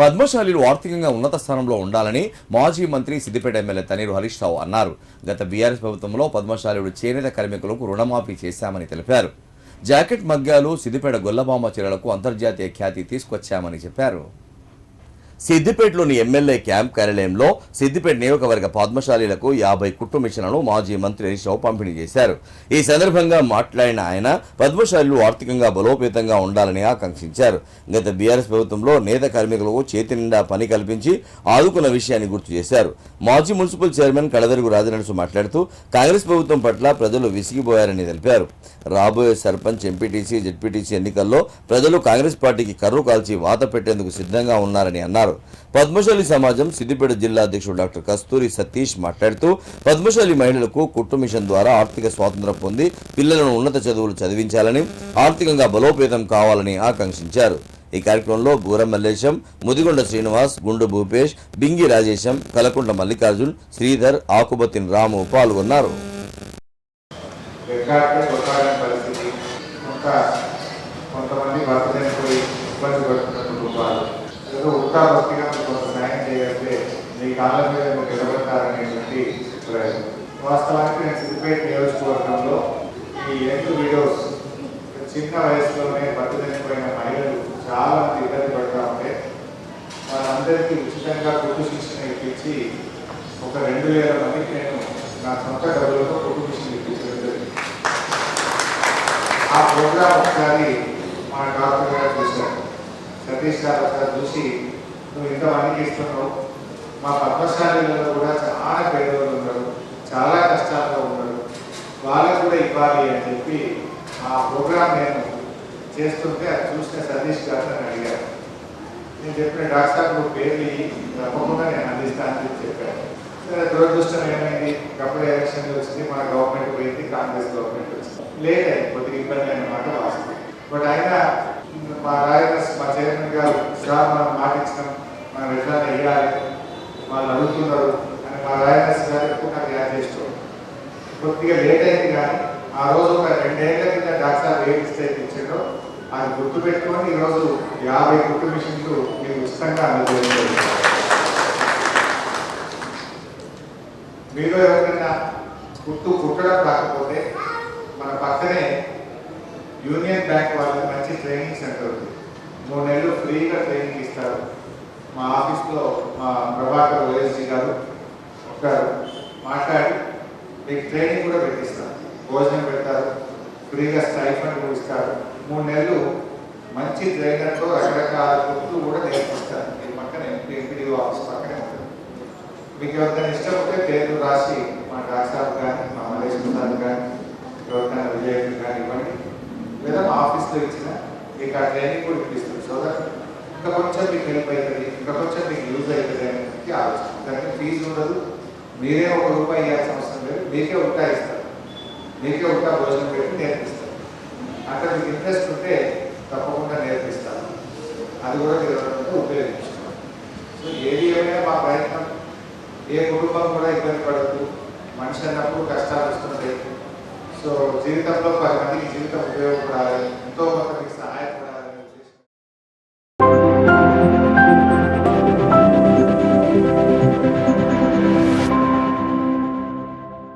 పద్మశాలిలు ఆర్థికంగా ఉన్నత స్థానంలో ఉండాలని మాజీ మంత్రి సిద్దిపేట ఎమ్మెల్యే తనీరు హరీష్ రావు అన్నారు. గత బీఆర్ఎస్ ప్రభుత్వంలో పద్మశాలీలు చేనేత కార్మికులకు రుణమాఫీ చేశామని తెలిపారు. జాకెట్ మగ్గాలు సిద్దిపేట గొల్లబామ చీరలకు అంతర్జాతీయ ఖ్యాతి తీసుకొచ్చామని చెప్పారు. సిద్దిపేటలోని ఎమ్మెల్యే క్యాంప్ కార్యాలయంలో సిద్దిపేట నియోజకవర్గ పద్మశాలీలకు యాభై కుట్టు మిషన్లను మాజీ మంత్రి హరీష్ రావు పంపిణీ చేశారు. ఈ సందర్భంగా మాట్లాడిన ఆయన పద్మశాలీలు ఆర్థికంగా బలోపేతంగా ఉండాలని ఆకాంక్షించారు. గత బీఆర్ఎస్ ప్రభుత్వంలో నేత కార్మికులకు చేతి నిండా పని కల్పించి ఆదుకున్న విషయాన్ని గుర్తు చేశారు. మాజీ మున్సిపల్ చైర్మన్ కడదరుగు రాజనరసు మాట్లాడుతూ కాంగ్రెస్ ప్రభుత్వం పట్ల ప్రజలు విసిగిపోయారని తెలిపారు. రాబోయే సర్పంచ్ ఎంపీటీసీ జెడ్పీటీసీ ఎన్నికల్లో ప్రజలు కాంగ్రెస్ పార్టీకి కర్రు కాల్చి వాత పెట్టేందుకు సిద్ధంగా ఉన్నారని అన్నారు. పద్మశాలి సమాజం సిద్దిపేట జిల్లా అధ్యక్షుడు డాక్టర్ కస్తూరి సతీష్ మాట్లాడుతూ పద్మశాలి మహిళలకు కుట్టు మిషన్ ద్వారా ఆర్థిక స్వాతంత్రం పొంది పిల్లలను ఉన్నత చదువులు చదివించాలని ఆర్థికంగా బలోపేతం కావాలని ఆకాంక్షించారు. ఈ కార్యక్రమంలో బూరం మల్లేశం ముదిగొండ శ్రీనివాస్ గుండు భూపేష్ బింగి రాజేశం కలకుంట మల్లికార్జున్ శ్రీధర్ ఆకుబతిన్ రాము పాల్గొన్నారు. కొంతమంది వాస్తవానికి నేను సిద్దిపేట నియోజకవర్గంలో ఈ రెండు వీడియోస్ చిన్న వయసులోనే భర్త మహిళలు చాలా మంది ఇబ్బంది పడుతూ ఉంటే వాళ్ళందరికీ ఉచితంగా కుటుంబ శిక్షణ ఇప్పించి ఒక రెండు వేల మందికి నేను నా సొంత డబ్బులతో కుటుంబ శిక్షణ ఇప్పించడం జరిగింది. ఆ ప్రోగ్రామ్ ఒకసారి మా డాక్టర్ గారు చూశారు. సతీష్ గారు ఒకసారి చూసి నువ్వు ఇంతమందికి ఇస్తున్నావు మా పద్మశాలలో కూడా చాలా పేదవాళ్ళు చాలా కష్టాల్లో ఉన్నారు వాళ్ళకు కూడా ఇవ్వాలి అని చెప్పి ఆ ప్రోగ్రామ్ నేను చేస్తుంటే అది చూసిన సతీష్ గారు నన్ను అడిగారు. నేను చెప్పిన డాక్టర్ సార్ నువ్వు పేర్లు తప్పకుండా నేను అందిస్తానని చెప్పి చెప్పాను సరే దురదృష్టం ఏమైంది? అప్పుడు ఎలక్షన్ వచ్చింది మన గవర్నమెంట్ పోయింది కాంగ్రెస్ గవర్నమెంట్ వచ్చింది. లేట్ కొద్దిగా ఇబ్బంది అన్నమాట వాస్తవం. బట్ అయినా మా రాయలస్ మా చైర్మన్ గారు సార్ మనం మాట ఇచ్చినాం మనం ఎట్లా వేయాలి వాళ్ళు అడుగుతున్నారు. మా రాయనస్ గారు ఎక్కువ నాకు చేస్తాం కొద్దిగా లేట్ అయింది కానీ ఆ రోజు ఒక రెండేళ్ళ కింద డాక్టర్ ఏ మిస్టేక్ ఇచ్చాడో అది గుర్తుపెట్టుకొని ఈరోజు యాభై కుట్టు మిషన్లు మీకు ఉచితంగా అందజేయడం మీరు ఎవరికైనా కుట్టు కుట్టడం కాకపోతే మన పక్కనే యూనియన్ బ్యాంక్ వాళ్ళకి మంచి ట్రైనింగ్ సెంటర్ ఉంది. మూడు నెలలు ఫ్రీగా ట్రైనింగ్ ఇస్తారు. మా ఆఫీస్లో మా ప్రభాకర్ ఓఎస్జీ గారు గారు మాట్లాడి మీకు ట్రైనింగ్ కూడా పెట్టిస్తారు. భోజనం పెడతారు. ఫ్రీగా స్టైఫండ్ కూడా ఇస్తారు. మూడు నెలలు మంచి ట్రైనర్తో రకరకాల కుట్లు కూడా నేర్పిస్తారు. మీ పక్కన ఎంపీ ఎంపీడీఓ ఆఫీస్ పక్కనే ఉంటుంది. మీకు ఎవరికైనా ఇష్టం ఉంటే పేర్లు రాసి మా డాక్టర్ కానీ మా మలేష్ సార్ కానీ ఎవరికైనా విజయ్ కానీ ఇవ్వండి. లేదా మా ఆఫీస్లో ఇచ్చిన మీకు ఆ ట్రైనింగ్ కూడా ఇప్పిస్తుంది సో దట్ ఇంకా కొంచెం మీకు హెల్ప్ అవుతుంది ఇంకా కొంచెం మీకు యూజ్ అవుతుంది అనేది ఆలోచన దానికి ఫీజు ఉండదు మీరే ఒక రూపాయి ఇవ్వాల్సిన అవసరం లేదు. మీకే ఉంటా ఇస్తారు. మీకే ఉంటా భోజనం పెట్టి నేర్పిస్తారు. అంటే మీకు ఇంట్రెస్ట్ ఉంటే తప్పకుండా నేర్పిస్తారు. అది కూడా మీరు ఉపయోగించుకోవాలి. సో ఏది ఏమైనా మా ప్రయత్నం. ఏ కుటుంబం కూడా ఇబ్బంది పడద్దు. మనిషి అన్నప్పుడు కష్టాలు వస్తుంటాయి. సో జీవితంలో పది మందికి జీవితం ఉపయోగపడాలి. ఎంతో మందికి సహాయపడాలి.